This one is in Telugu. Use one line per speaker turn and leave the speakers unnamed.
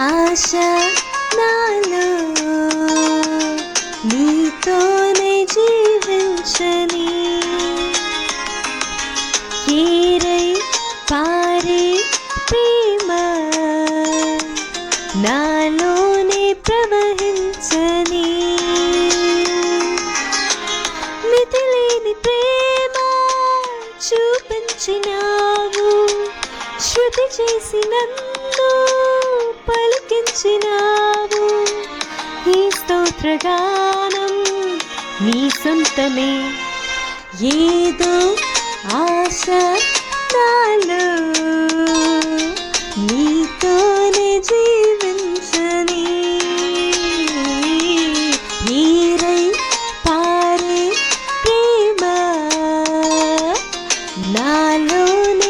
ఆశ నాలో. నీతోనే జీవించని ఏరై పారే ప్రేమ. నాలోనే ప్రవహించని మితిలేని ప్రేమ చూపించినావు. శృతి చేసినందు పలికించినావు. ఈ స్తోత్రగానం నీ సొంతమే. ఏదో ఆశ నాలో నీతోనే జీవించని నీరై పారే ప్రేమ. నాలోనే